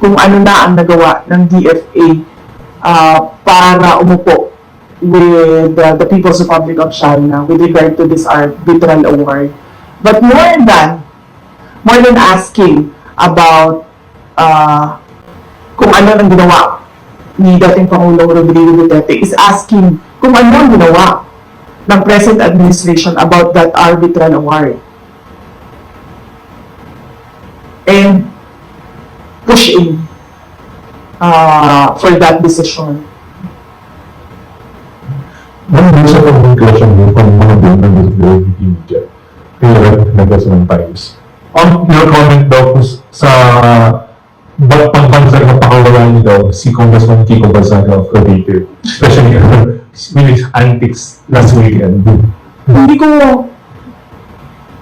kung ano na ang nagawa ng DFA ah, para umupo with the, the People's Republic of China with regard to this arbitral award. But more than, more than asking about ah, kung ano ang ginawa ni dating Pangulong Rodrigo Duterte is asking kung ano ang ginawa ng present administration about that arbitral award. And pushing uh, for that decision. May isa pang question mo pang mga of the LGBT media. Kaya nagkasa ng times. On your comment daw po sa ba't pagbansag ng pakawala niyo daw si Congressman Kiko Balsaga of Cavite. Especially with his antics last weekend. Hindi ko,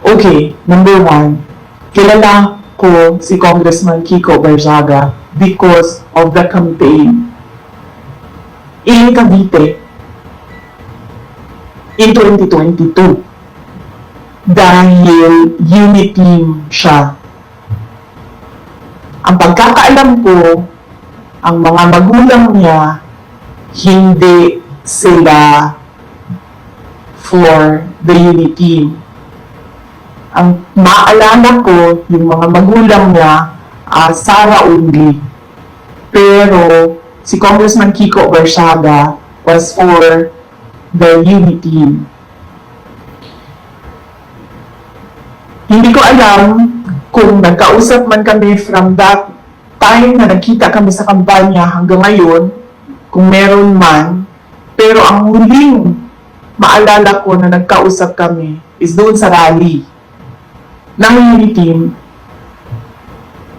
okay, number one, kilala ko si Congressman Kiko Barzaga because of the campaign in Cavite in 2022 dahil unity team siya. Ang pagkakaalam ko, ang mga magulang niya, hindi sila for the unity team. Ang maalala ko, yung mga magulang niya, ah, Sara only. Pero si Congressman Kiko Barsaga was for the unity. Hindi ko alam kung nagkausap man kami from that time na nagkita kami sa kampanya hanggang ngayon, kung meron man, pero ang huling maalala ko na nagkausap kami is doon sa rally team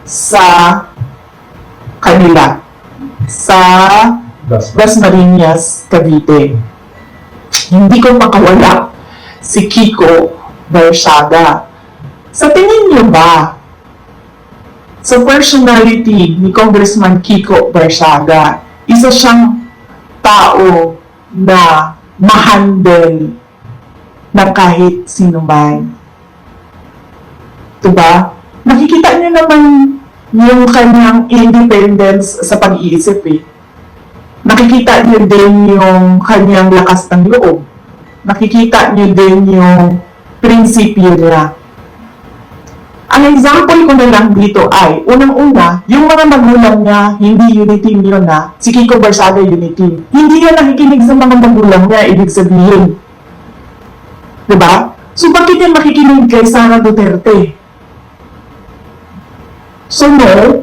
sa kanila sa Las Marinas, Cavite. Hindi ko makawala si Kiko Barsaga. Sa tingin niyo ba, sa personality ni Congressman Kiko Barsaga, isa siyang tao na mahandle kahit sino man. Diba? Nakikita niyo naman yung kanyang independence sa pag-iisip eh nakikita niyo din yung kanyang lakas ng loob. Nakikita niyo din yung prinsipyo niya. Ang example ko na lang dito ay, unang-una, yung mga magulang niya, hindi unity yun na, si Kiko Barsaga unity. Hindi yan nakikinig sa mga magulang niya, ibig sabihin. Diba? So, bakit yan makikinig kay Sara Duterte? So, no,